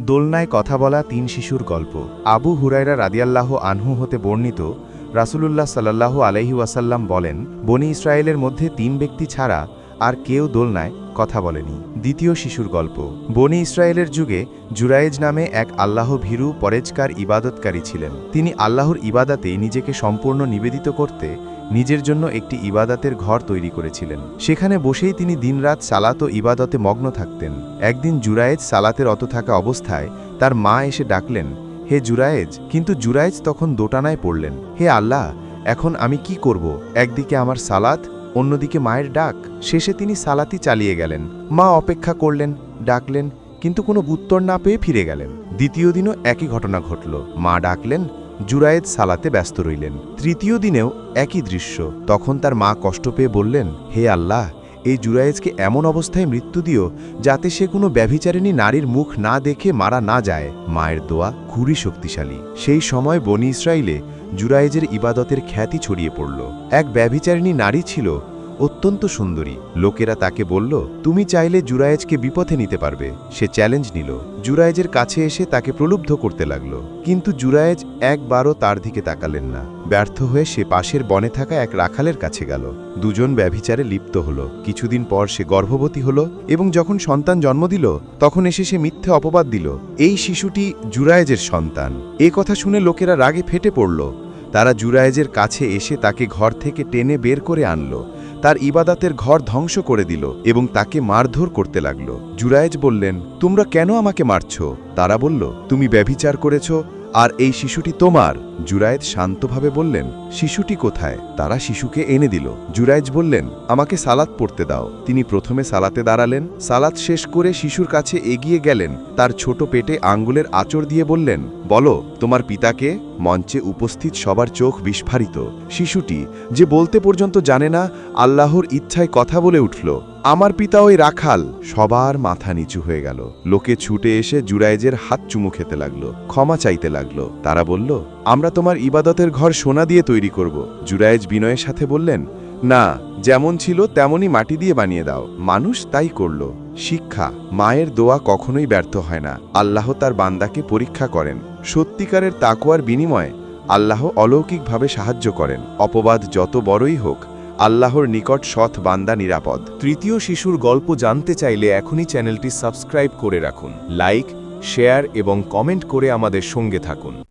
দোলনায় কথা বলা তিন শিশুর গল্প। আবু হুরাইরা রাদিয়াল্লাহ আনহু হতে বর্ণিত, রাসুলুল্লাহ সাল্লাহ আলাইহি ওয়াসাল্লাম বলেন, বনি ইসরায়েলের মধ্যে তিন ব্যক্তি ছাড়া আর কেউ দোলনায় কথা বলেনি। দ্বিতীয় শিশুর গল্প। বনি ইসরায়েলের যুগে জুরায়েজ নামে এক আল্লাহ ভীরু পরেজকার ইবাদতকারী ছিলেন। তিনি আল্লাহর ইবাদাতে নিজেকে সম্পূর্ণ নিবেদিত করতে নিজের জন্য একটি ইবাদাতের ঘর তৈরি করেছিলেন। সেখানে বসেই তিনি দিনরাত সালাত ও ইবাদতে মগ্ন থাকতেন। একদিন জুরায়েজ সালাতের অত থাকা অবস্থায় তার মা এসে ডাকলেন, হে জুরায়েজ, কিন্তু জুরায়েজ তখন দোটানায় পড়লেন। হে আল্লাহ, এখন আমি কি করব? একদিকে আমার সালাত অন্যদিকে মায়ের ডাক। শেষে তিনি সালাতি চালিয়ে গেলেন। মা অপেক্ষা করলেন, ডাকলেন, কিন্তু কোনো উত্তর না পেয়ে ফিরে গেলেন। দ্বিতীয় দিনও একই ঘটনা ঘটল। মা ডাকলেন, জুরায়েদ সালাতে ব্যস্ত রইলেন। তৃতীয় দিনেও একই দৃশ্য। তখন তার মা কষ্ট পেয়ে বললেন, হে আল্লাহ এই জুরায়েজকে এমন অবস্থায় মৃত্যু দিও যাতে সে কোনো ব্যভিচারিণী নারীর মুখ না দেখে মারা না যায়। মায়ের দোয়া খুবই শক্তিশালী। সেই সময় বনি ইসরায়েলে জুরায়েজের ইবাদতের খ্যাতি ছড়িয়ে পড়ল। এক ব্যভিচারিণী নারী ছিল, অত্যন্ত সুন্দরী। লোকেরা তাকে বলল, তুমি চাইলে জুরায়েজকে বিপথে নিতে পারবে। সে চ্যালেঞ্জ নিল। জুরায়েজের কাছে এসে তাকে প্রলুব্ধ করতে লাগল। কিন্তু জুরায়েজ একবারও তার দিকে তাকালেন না। ব্যর্থ হয়ে সে পাশের বনে থাকা এক রাখালের কাছে গেল। দুজন ব্যভিচারে লিপ্ত হল। কিছুদিন পর সে গর্ভবতী হল এবং যখন সন্তান জন্ম দিল, তখন এসে সে মিথ্যে অপবাদ দিল। এই শিশুটি জুরায়েজের সন্তান। এ কথা শুনে লোকেরা রাগে ফেটে পড়ল। তারা জুরায়েজের কাছে এসে তাকে ঘর থেকে টেনে বের করে আনলো। তার ইবাদাতের ঘর ধ্বংস করে দিল এবং তাকে মারধর করতে লাগল। জুরায়েজ বললেন, তোমরা কেন আমাকে মারছ? তারা বলল, তুমি ব্যভিচার করেছ আর এই শিশুটি তোমার? জুরায়েদ শান্তভাবে বললেন, শিশুটি কোথায়? তারা শিশুকে এনে দিল। জুরায়েজ বললেন, আমাকে সালাত পড়তে দাও। তিনি প্রথমে সালাতে দাঁড়ালেন। সালাত শেষ করে শিশুর কাছে এগিয়ে গেলেন। তার ছোট পেটে আঙ্গুলের আচর দিয়ে বললেন, বলো, তোমার পিতাকে মঞ্চে উপস্থিত সবার চোখ বিস্ফারিত। শিশুটি, যে বলতে পর্যন্ত জানে না, আল্লাহর ইচ্ছায় কথা বলে উঠল, আমার পিতা ওই রাখাল। সবার মাথা নিচু হয়ে গেল। লোকে ছুটে এসে জুরায়েজের হাত চুমু খেতে লাগল, ক্ষমা চাইতে লাগল। তারা বলল, আমরা তোমার ইবাদতের ঘর সোনা দিয়ে তৈরি করব। জুরায়েজ বিনয়ের সাথে বললেন, না, যেমন ছিল তেমনই মাটি দিয়ে বানিয়ে দাও। মানুষ তাই করল। শিক্ষা, মায়ের দোয়া কখনোই ব্যর্থ হয় না। আল্লাহ তার বান্দাকে পরীক্ষা করেন। সত্যিকারের তাকুয়ার বিনিময়ে আল্লাহ অলৌকিকভাবে সাহায্য করেন। অপবাদ যত বড়ই হোক, আল্লাহর নিকট সৎ বান্দা নিরাপদ। তৃতীয় শিশুর গল্প জানতে চাইলে এখনই চ্যানেলটি সাবস্ক্রাইব করে রাখুন। লাইক, শেয়ার এবং কমেন্ট করে আমাদের সঙ্গে থাকুন।